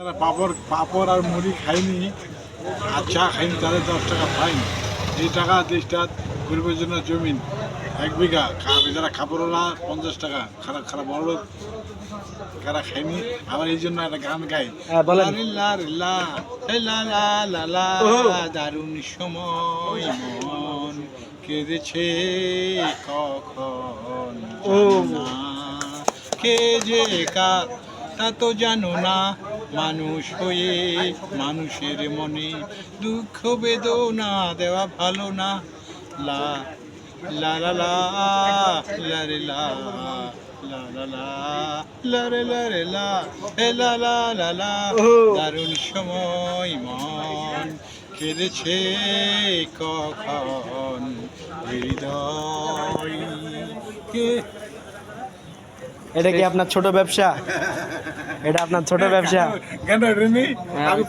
যারা পাপড় পাপড় আর মুড়ি খায়নি আর চা খায়নি তাদের দশ টাকা ফাইন। এই টাকা দেশটা গরিবের জন্য জমিন। এক বিঘা যারা খাপড়ওয়ালা পঞ্চাশ টাকা খারাপ খারাপ বড় লোক যারা খায়নি? আবার এই জন্য একটা গান গাই হ্যাঁ। দারুণ সময় মন কেঁদেছে কখন। কে যে কার তা তো জানো না। মানুষ হয়ে মানুষের মনে দুঃখ বেদনা দেওয়া ভালো না লা লা লা লা লা রে লা দারুণ সময় মন কেঁদেছে কখন হৃদয় এটা কি আপনার ছোট ব্যবসা? এটা আপনার ছোট ব্যবসা? কেন আমি